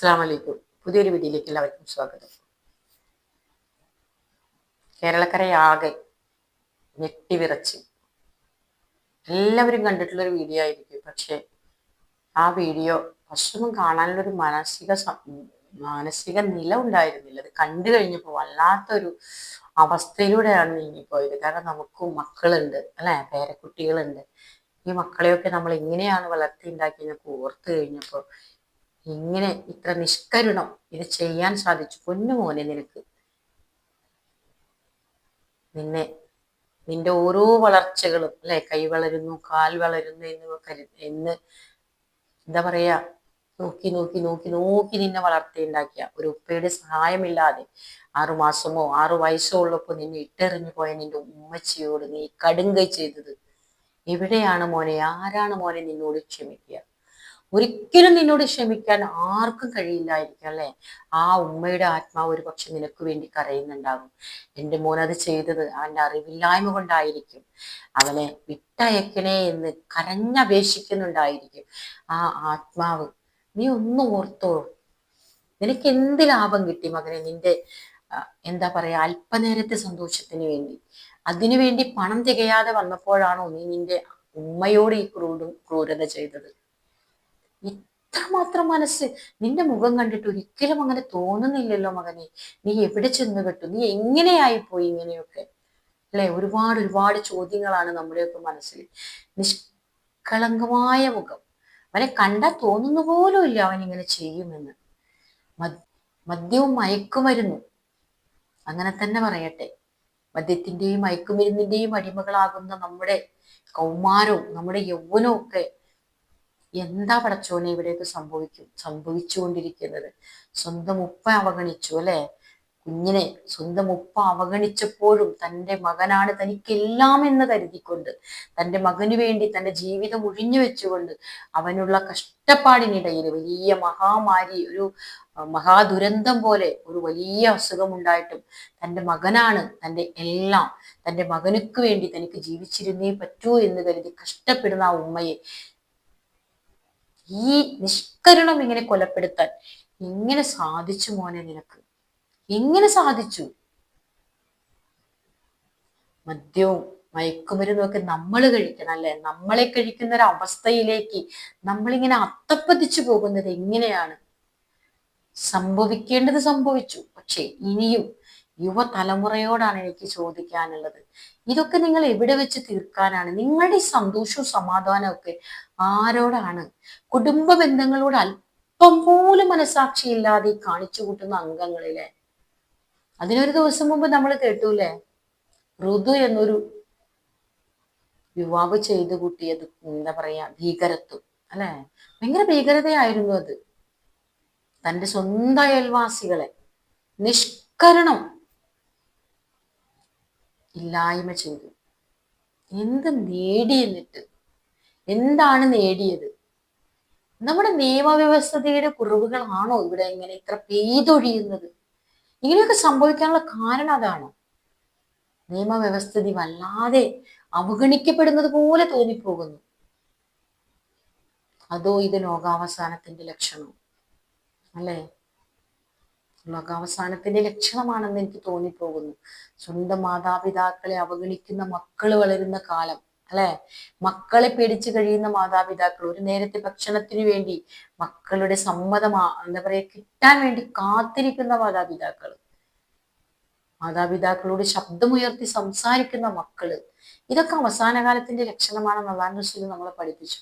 അസ്സാം വലൈക്കും പുതിയൊരു വീഡിയോയിലേക്ക് എല്ലാവർക്കും സ്വാഗതം. കേരളക്കരയാകെ ഞെട്ടിവിറച്ച്. എല്ലാവരും കണ്ടിട്ടുള്ളൊരു വീഡിയോ ആയിരിക്കും. പക്ഷേ ആ വീഡിയോ ഭക്ഷണം കാണാനുള്ളൊരു മാനസിക മാനസിക നില ഉണ്ടായിരുന്നില്ല. അത് കണ്ടു കഴിഞ്ഞപ്പോൾ വല്ലാത്തൊരു അവസ്ഥയിലൂടെയാണ് നീങ്ങിപ്പോയത്. കാരണം നമുക്കും മക്കളുണ്ട് അല്ലെ? പേരക്കുട്ടികളുണ്ട്. ഈ മക്കളെയൊക്കെ നമ്മൾ എങ്ങനെയാണ് വളർത്തി ഉണ്ടാക്കിയെന്നൊക്കെ ഓർത്ത് കഴിഞ്ഞപ്പോൾ ഇങ്ങനെ ഇത്ര നിഷ്കരുണം ഇത് ചെയ്യാൻ സാധിച്ചു. പൊന്നു മോനെ നിനക്ക്. നിന്നെ നിന്റെ ഓരോ വളർച്ചകളും അല്ലെ? കൈ വളരുന്നു കാൽ വളരുന്നു എന്ന് കരു എന്ന് എന്താ പറയാ? നോക്കി നോക്കി നോക്കി നോക്കി നിന്നെ വളർത്തിയുണ്ടാക്കിയ ഒരു ഉപ്പയുടെ സഹായമില്ലാതെ ആറു മാസമോ ആറു വയസ്സോ ഉള്ളപ്പോൾ നിന്നെ ഇട്ടെറിഞ്ഞു പോയ നിന്റെ ഉമ്മച്ചിയോട് നീ കടുങ്കൈ ചെയ്തത്. എവിടെയാണ് മോനെ? ആരാണ് മോനെ നിന്നോട് ക്ഷമിക്കുക? ഒരിക്കലും നിന്നോട് ക്ഷമിക്കാൻ ആർക്കും കഴിയില്ലായിരിക്കും അല്ലെ? ആ ഉമ്മയുടെ ആത്മാവ് ഒരു പക്ഷെ നിനക്ക് വേണ്ടി കരയുന്നുണ്ടാകും. എന്റെ മോൻ അത് ചെയ്തത് അവന്റെ അറിവില്ലായ്മ കൊണ്ടായിരിക്കും. അവനെ വിട്ടയക്കണേ എന്ന് കരഞ്ഞപേക്ഷിക്കുന്നുണ്ടായിരിക്കും ആ ആത്മാവ്. നീ ഒന്ന് ഓർത്തോളൂ. നിനക്ക് എന്ത് ലാഭം കിട്ടി മകനെ? നിന്റെ എന്താ പറയാ അല്പനേരത്തെ സന്തോഷത്തിന് വേണ്ടി. അതിനുവേണ്ടി പണം തികയാതെ വന്നപ്പോഴാണോ നീ നിന്റെ ഉമ്മയോട് ഈ ക്രൂരം ക്രൂരത ചെയ്തത്? ഇത്രമാത്രം മനസ്സ്. നിന്റെ മുഖം കണ്ടിട്ട് ഒരിക്കലും അങ്ങനെ തോന്നുന്നില്ലല്ലോ മകനെ. നീ എവിടെ ചെന്ന് കെട്ടു നീ എങ്ങനെയായി പോയി ഇങ്ങനെയൊക്കെ? അല്ലെ? ഒരുപാട് ഒരുപാട് ചോദ്യങ്ങളാണ് നമ്മുടെയൊക്കെ മനസ്സിൽ. നിഷ്കളങ്കമായ മുഖം. അവനെ കണ്ടാൽ തോന്നുന്ന പോലും ഇല്ല അവൻ ഇങ്ങനെ ചെയ്യുമെന്ന്. മദ്- മദ്യവും മയക്കുമരുന്നു. അങ്ങനെ തന്നെ പറയട്ടെ. മദ്യത്തിന്റെയും മയക്കുമരുന്നിന്റെയും അടിമകളാകുന്ന നമ്മുടെ കൗമാരവും നമ്മുടെ യൗവനവും ഒക്കെ എന്താ പടച്ചോനെ ഇവിടെയൊക്കെ സംഭവിക്കും സംഭവിച്ചുകൊണ്ടിരിക്കുന്നത്? സ്വന്തം ഉപ്പ അവഗണിച്ചു അല്ലെ? കുഞ്ഞിനെ സ്വന്തം ഉപ്പ അവഗണിച്ചപ്പോഴും തന്റെ മകനാണ് തനിക്കെല്ലാം എന്ന് കരുതിക്കൊണ്ട് തന്റെ മകനു വേണ്ടി തന്റെ ജീവിതം ഒഴിഞ്ഞു വെച്ചുകൊണ്ട് അവനുള്ള കഷ്ടപ്പാടിനിടയിൽ വലിയ മഹാമാരി ഒരു മഹാദുരന്തം പോലെ ഒരു വലിയ അസുഖമുണ്ടായിട്ടും തന്റെ മകനാണ് തന്റെ എല്ലാം തന്റെ മകനുക്ക് വേണ്ടി തനിക്ക് ജീവിച്ചിരുന്നേ പറ്റൂ എന്ന് കരുതി കഷ്ടപ്പെടുന്ന ആ ഉമ്മയെ ഈ നിഷ്കരുണം ഇങ്ങനെ കൊലപ്പെടുത്താൻ? എങ്ങനെ സാധിച്ചു മോനെ നിനക്ക്? എങ്ങനെ സാധിച്ചു? മദ്യവും മയക്കുമരുന്നും ഒക്കെ നമ്മൾ കഴിക്കണം അല്ലെ? നമ്മളെ കഴിക്കുന്ന ഒരു അവസ്ഥയിലേക്ക് നമ്മളിങ്ങനെ അത്തപ്പതിച്ചു പോകുന്നത് എങ്ങനെയാണ്? സംഭവിക്കേണ്ടത് സംഭവിച്ചു. പക്ഷെ ഇനിയും യുവതലമുറയോടാണ് എനിക്ക് ചോദിക്കാനുള്ളത്. ഇതൊക്കെ നിങ്ങൾ എവിടെ വെച്ച് തീർക്കാനാണ്? നിങ്ങളുടെ സന്തോഷവും സമാധാനവും ഒക്കെ ആരോടാണ്? കുടുംബ ബന്ധങ്ങളോട് അല്പം പോലും മനസാക്ഷിയില്ലാതെ കാണിച്ചു കൂട്ടുന്ന അംഗങ്ങളിലെ? അതിനൊരു ദിവസം മുമ്പ് നമ്മൾ കേട്ടൂലേ ഋതു എന്നൊരു യുവാവ് ചെയ്തു കൂട്ടിയത് എന്താ പറയാ ഭീകരത്വം. അല്ലെ? ഭയങ്കര ഭീകരതയായിരുന്നു അത്. തന്റെ സ്വന്തം അയൽവാസികളെ. നിഷ്കരണം. ഇല്ലായ്മ ചെയ്തു. എന്ത് നേടിയെന്നിട്ട് എന്താണ് നേടിയത്? നമ്മുടെ നിയമവ്യവസ്ഥതയുടെ കുറവുകളാണോ ഇവിടെ ഇങ്ങനെ ഇത്ര പെയ്തൊഴിയുന്നത്? ഇങ്ങനെയൊക്കെ സംഭവിക്കാനുള്ള കാരണം അതാണോ? നിയമവ്യവസ്ഥിതി വല്ലാതെ അവഗണിക്കപ്പെടുന്നത് പോലെ തോന്നിപ്പോകുന്നു. അതോ ഇത് ലോകാവസാനത്തിന്റെ ലക്ഷണം അല്ലേ? ലോകാവസാനത്തിന്റെ ലക്ഷണമാണെന്ന് എനിക്ക് തോന്നിപ്പോകുന്നു. സ്വന്തം മാതാപിതാക്കളെ അവഗണിക്കുന്ന മക്കൾ വളരുന്ന കാലം അല്ലെ? മക്കളെ പേടിച്ചു കഴിയുന്ന മാതാപിതാക്കൾ ഒരു നേരത്തെ ഭക്ഷണത്തിന് വേണ്ടി മക്കളുടെ സമ്മതമാ എന്താ പറയാ കിട്ടാൻ വേണ്ടി കാത്തിരിക്കുന്ന മാതാപിതാക്കൾ മാതാപിതാക്കളോട് ശബ്ദമുയർത്തി സംസാരിക്കുന്ന മക്കൾ. ഇതൊക്കെ അവസാന കാലത്തിന്റെ ലക്ഷണമാണെന്ന് അള്ളാൻ റസൂൽ നമ്മളെ പഠിപ്പിച്ചു.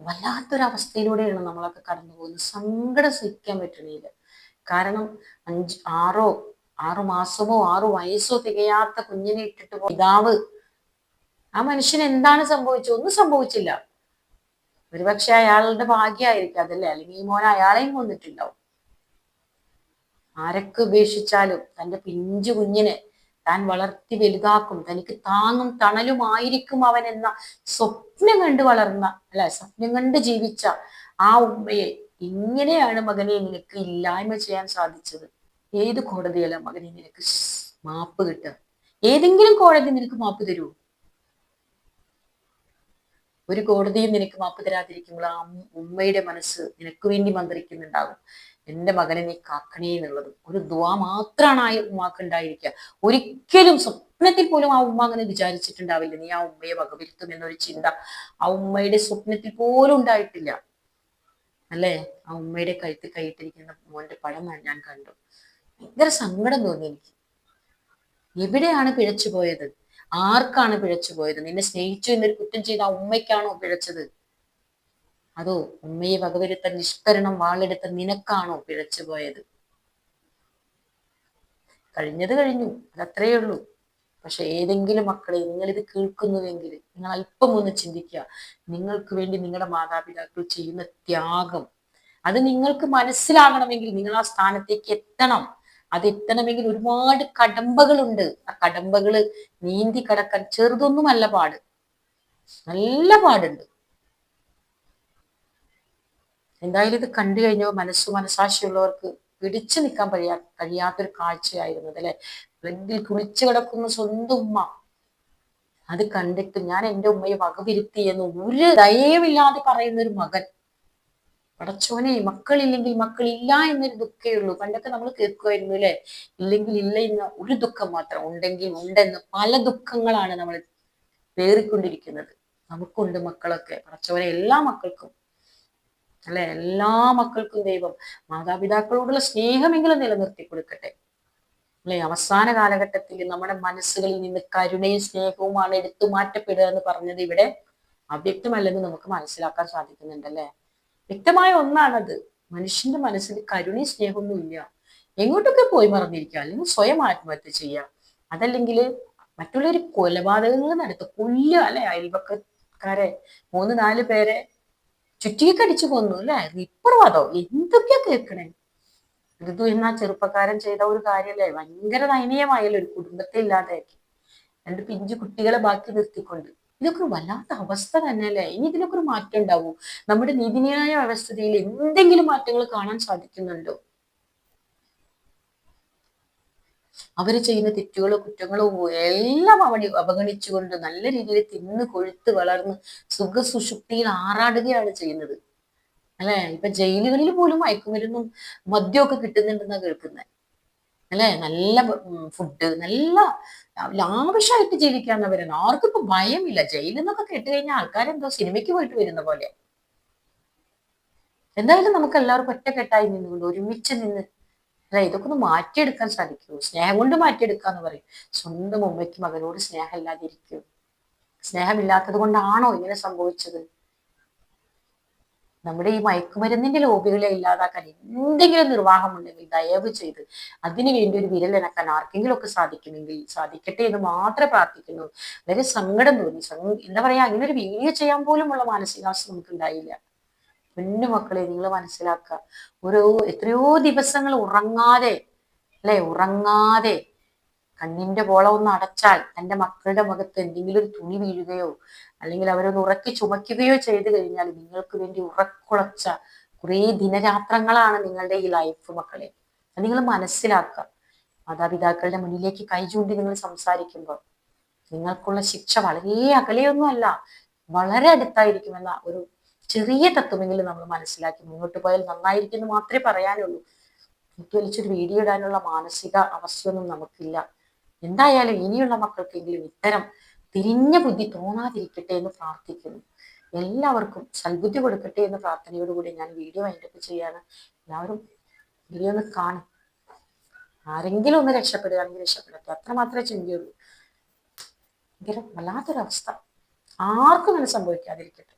വല്ലാത്തൊരവസ്ഥയിലൂടെയാണ് നമ്മളൊക്കെ കടന്നു പോകുന്നത് സങ്കടം സഹിക്കാൻ പറ്റണില്ല. കാരണം അഞ്ച് ആറോ ആറു മാസമോ ആറു വയസ്സോ തികയാത്ത കുഞ്ഞിനെ ഇട്ടിട്ട് പിതാവ്. ആ മനുഷ്യന് എന്താണ് സംഭവിച്ചത്? ഒന്നും സംഭവിച്ചില്ല. ഒരുപക്ഷെ അയാളുടെ ഭാഗ്യമായിരിക്കും അതല്ലേ? അല്ലെങ്കിൽ ഈ മോൻ അയാളെയും കൊന്നിട്ടുണ്ടാവും. ആരൊക്കെ ഉപേക്ഷിച്ചാലും തന്റെ പിഞ്ചു കുഞ്ഞിനെ താൻ വളർത്തി വലുതാക്കും. തനിക്ക് താങ്ങും തണലുമായിരിക്കും അവൻ എന്ന സ്വപ്നം കണ്ട് വളർന്ന അല്ല സ്വപ്നം കണ്ട് ജീവിച്ച ആ ഉമ്മയെ ഇങ്ങനെയാണ് മകനെ നിനക്ക് ഇല്ലായ്മ ചെയ്യാൻ സാധിച്ചത്. ഏത് കോടതിയല്ല മകനെ നിനക്ക് മാപ്പ് കിട്ടുക? ഏതെങ്കിലും കോടതി നിനക്ക് മാപ്പ് തരുമോ ഒരു കോടതിയും നിനക്ക് മാപ്പ് തരാതിരിക്കുമ്പോൾ ആ ഉമ്മയുടെ മനസ്സ് നിനക്ക് വേണ്ടി മന്ത്രിക്കുന്നുണ്ടാകും. എന്റെ മകനെ നീ കാക്കണേ എന്നുള്ളത്. ഒരു ദ്വാ മാത്രമാണ് ആ ഉമ്മാക്ക് ഉണ്ടായിരിക്കുക. ഒരിക്കലും സ്വപ്നത്തിൽ പോലും ആ ഉമ്മ അങ്ങനെ വിചാരിച്ചിട്ടുണ്ടാവില്ല. നീ ആ ഉമ്മയെ വകവരുത്തും എന്നൊരു ചിന്ത ആ ഉമ്മയുടെ സ്വപ്നത്തിൽ പോലും ഉണ്ടായിട്ടില്ല. അല്ലേ? ആ ഉമ്മയുടെ കഴുത്ത് കൈയിട്ടിരിക്കുന്ന മോന്റെ പടം ഞാൻ കണ്ടു. ഭയങ്കര സങ്കടം തോന്നി എനിക്ക്. എവിടെയാണ് പിഴച്ചു പോയത്? ആർക്കാണ് പിഴച്ചു പോയത്? നിന്നെ സ്നേഹിച്ചു എന്നൊരു കുറ്റം ചെയ്ത ആ ഉമ്മയ്ക്കാണോ പിഴച്ചത്? അതോ ഉമ്മയെ വകവരുത്ത നിഷ്കരണം വാളെടുത്ത നിനക്കാണോ പിഴച്ചു പോയത്? കഴിഞ്ഞത് കഴിഞ്ഞു. അതത്രയേ ഉള്ളൂ. പക്ഷെ ഏതെങ്കിലും മക്കളെ നിങ്ങൾ ഇത് കേൾക്കുന്നുവെങ്കിൽ നിങ്ങൾ അല്പം ഒന്ന് ചിന്തിക്കുക. നിങ്ങൾക്ക് വേണ്ടി നിങ്ങളുടെ മാതാപിതാക്കൾ ചെയ്യുന്ന ത്യാഗം. അത് നിങ്ങൾക്ക് മനസ്സിലാകണമെങ്കിൽ നിങ്ങൾ ആ സ്ഥാനത്തേക്ക് എത്തണം. അത് എത്തണമെങ്കിൽ ഒരുപാട് കടമ്പകളുണ്ട്. ആ കടമ്പകൾ നീന്തി കടക്കാൻ ചെറുതൊന്നുമല്ല പാട്. നല്ല പാടുണ്ട്. എന്തായാലും ഇത് കണ്ടു കഴിഞ്ഞപ്പോൾ മനസ്സു മനസാക്ഷിയുള്ളവർക്ക് പിടിച്ചു നിൽക്കാൻ കഴിയാ കഴിയാത്തൊരു കാഴ്ചയായിരുന്നു അല്ലെ? ബ്ലഡിൽ കുളിച്ചു കിടക്കുന്ന സ്വന്തം ഉമ്മ. അത് കണ്ടിട്ട് ഞാൻ എന്റെ ഉമ്മയെ വകവിരുത്തി എന്ന് ഒരു ദയവില്ലാതെ പറയുന്ന ഒരു മകൻ. പടച്ചോനെ മക്കളില്ലെങ്കിൽ മക്കളില്ല എന്നൊരു ദുഃഖേ ഉള്ളൂ. പണ്ടൊക്കെ നമ്മൾ കേൾക്കുമായിരുന്നു അല്ലെ? ഇല്ലെങ്കിൽ ഇല്ല എന്ന ഒരു ദുഃഖം മാത്രം ഉണ്ടെങ്കിൽ ഉണ്ടെന്ന് പല ദുഃഖങ്ങളാണ് നമ്മൾ പേറിക്കൊണ്ടിരിക്കുന്നത്. നമുക്കുണ്ട് മക്കളൊക്കെ. പടച്ചോനെ എല്ലാ മക്കൾക്കും അല്ലെ? എല്ലാ മക്കൾക്കും ദൈവം മാതാപിതാക്കളോടുള്ള സ്നേഹമെങ്കിലും നിലനിർത്തി കൊടുക്കട്ടെ. അല്ലെ? അവസാന കാലഘട്ടത്തിൽ നമ്മുടെ മനസ്സുകളിൽ നിന്ന് കരുണയും സ്നേഹവുമാണ് എടുത്തു മാറ്റപ്പെടുക എന്ന് പറഞ്ഞത് ഇവിടെ അവ്യക്തമല്ലെന്ന് നമുക്ക് മനസ്സിലാക്കാൻ സാധിക്കുന്നുണ്ട് അല്ലെ? വ്യക്തമായ ഒന്നാണത്. മനുഷ്യന്റെ മനസ്സിൽ കരുണയും സ്നേഹമൊന്നും ഇല്ല. എങ്ങോട്ടൊക്കെ പോയി മറന്നിരിക്കുക? അല്ലെങ്കിൽ സ്വയം ആത്മഹത്യ ചെയ്യുക. അതല്ലെങ്കിൽ മറ്റുള്ളവർ കൊലപാതകങ്ങൾ നടത്തുക. കൊല്ലുക അല്ലെ? അയൽപക്കക്കാരെ മൂന്ന് നാല് പേരെ ചുറ്റിയൊക്കെ അടിച്ചു കൊന്നു അല്ലെ? അതോ? എന്തൊക്കെ കേൾക്കണേ? ഋതു എന്ന ചെറുപ്പക്കാരൻ ചെയ്ത ഒരു കാര്യല്ലേ? ഭയങ്കര ദയനീയമായല്ലോ ഒരു കുടുംബത്തെ ഇല്ലാതെയാക്കി. രണ്ട് പിഞ്ചു കുട്ടികളെ ബാക്കി നിർത്തിക്കൊണ്ട്. ഇതൊക്കെ ഒരു വല്ലാത്ത അവസ്ഥ തന്നെയല്ലേ ഇനി ഇതിനൊക്കെ ഒരു മാറ്റം ഉണ്ടാവൂ? നമ്മുടെ നീതിന്യായ വ്യവസ്ഥയിൽ എന്തെങ്കിലും മാറ്റങ്ങൾ കാണാൻ സാധിക്കുന്നുണ്ടോ? അവർ ചെയ്യുന്ന തെറ്റുകളോ കുറ്റങ്ങളോ എല്ലാം അവണി അവഗണിച്ചുകൊണ്ട് നല്ല രീതിയിൽ തിന്ന് കൊഴുത്ത് വളർന്ന് സുഖസുഷുപ്തിയിൽ ആറാടുകയാണ് ചെയ്യുന്നത്. അല്ലെ? ഇപ്പൊ ജയിലുകളിൽ പോലും മയക്കുമരുന്നും മദ്യമൊക്കെ കിട്ടുന്നുണ്ടെന്നാണ് കേൾക്കുന്നത് അല്ലെ? നല്ല ഫുഡ് നല്ല ലാവിഷായിട്ട് ജീവിക്കാവുന്നവരാണ് ആർക്കും ഇപ്പൊ ഭയമില്ല. ജയിലിൽ നിന്നൊക്കെ കേട്ട് കഴിഞ്ഞാൽ ആൾക്കാരെന്തോ സിനിമയ്ക്ക് പോയിട്ട് വരുന്ന പോലെ. എന്തായാലും നമുക്ക് എല്ലാവർക്കും ഒറ്റക്കെട്ടായി നിന്നുകൊണ്ട് ഒരുമിച്ച് നിന്ന് അല്ലെ ഇതൊക്കെ ഒന്ന് മാറ്റിയെടുക്കാൻ സാധിക്കൂ സ്നേഹം കൊണ്ട് മാറ്റിയെടുക്കാന്ന് പറയും. സ്വന്തം ഉമ്മയ്ക്ക് മകനോട് സ്നേഹം ഇല്ലാതിരിക്കൂ സ്നേഹമില്ലാത്തത് കൊണ്ടാണോ ഇങ്ങനെ സംഭവിച്ചത്? നമ്മുടെ ഈ മയക്കുമരുന്നിന്റെ ലോബികളെ ഇല്ലാതാക്കാൻ എന്തെങ്കിലും നിർവാഹം ഉണ്ടെങ്കിൽ ദയവ് ചെയ്ത് അതിനു വേണ്ടി ഒരു വിരലനക്കാൻ ആർക്കെങ്കിലും ഒക്കെ സാധിക്കുമെങ്കിൽ സാധിക്കട്ടെ എന്ന് മാത്രമേ പ്രാർത്ഥിക്കുന്നു. വളരെ സങ്കടം തോന്നി. എന്താ പറയാ അങ്ങനെ ഒരു വീഡിയോ ചെയ്യാൻ പോലും ഉള്ള മാനസികാവസ്ഥ നമുക്ക് ഉണ്ടായില്ല കുഞ്ഞു മക്കളെ നിങ്ങൾ മനസ്സിലാക്കുക ഓരോ എത്രയോ ദിവസങ്ങൾ ഉറങ്ങാതെ അല്ലെ? ഉറങ്ങാതെ കണ്ണിന്റെ പോള ഒന്ന് അടച്ചാൽ തന്റെ മക്കളുടെ മുഖത്ത് എന്തെങ്കിലും ഒരു തുണി വീഴുകയോ അല്ലെങ്കിൽ അവരൊന്ന് ഉറക്കി ചുമയ്ക്കുകയോ ചെയ്തു കഴിഞ്ഞാൽ നിങ്ങൾക്ക് വേണ്ടി ഉറക്കുളച്ച കുറേ ദിനരാത്രങ്ങളാണ് നിങ്ങളുടെ ഈ ലൈഫ് മക്കളെ. അത് നിങ്ങൾ മനസ്സിലാക്കുക മാതാപിതാക്കളുടെ മുന്നിലേക്ക് കൈ ചൂണ്ടി നിങ്ങൾ സംസാരിക്കുമ്പോൾ നിങ്ങൾക്കുള്ള ശിക്ഷ വളരെ അകലെയൊന്നുമല്ല വളരെ അടുത്തായിരിക്കുമെന്ന ഒരു ചെറിയ തത്വമെങ്കിലും നമ്മൾ മനസ്സിലാക്കി മുന്നോട്ട് പോയാൽ നന്നായിരിക്കും എന്ന് മാത്രമേ പറയാനുള്ളൂ. വലിച്ചൊരു വീഡിയോ ഇടാനുള്ള മാനസിക അവസ്ഥയൊന്നും നമുക്കില്ല. എന്തായാലും ഇനിയുള്ള മക്കൾക്കെങ്കിലും ഇത്തരം തിരിഞ്ഞ ബുദ്ധി തോന്നാതിരിക്കട്ടെ എന്ന് പ്രാർത്ഥിക്കുന്നു. എല്ലാവർക്കും സൽബുദ്ധി കൊടുക്കട്ടെ എന്ന പ്രാർത്ഥനയോടുകൂടി ഞാൻ വീഡിയോ വൈൻഡപ്പ് ചെയ്യാണ് എല്ലാവരും വീഡിയോ ഒന്ന് കാണും. ആരെങ്കിലും ഒന്ന് രക്ഷപ്പെടുകയാണെങ്കിൽ രക്ഷപ്പെടട്ടെ. അത്ര മാത്രമേ ചിന്തയുള്ളൂ. ഭയങ്കര വല്ലാത്തൊരവസ്ഥ. ആർക്കും അങ്ങനെ സംഭവിക്കാതിരിക്കട്ടെ.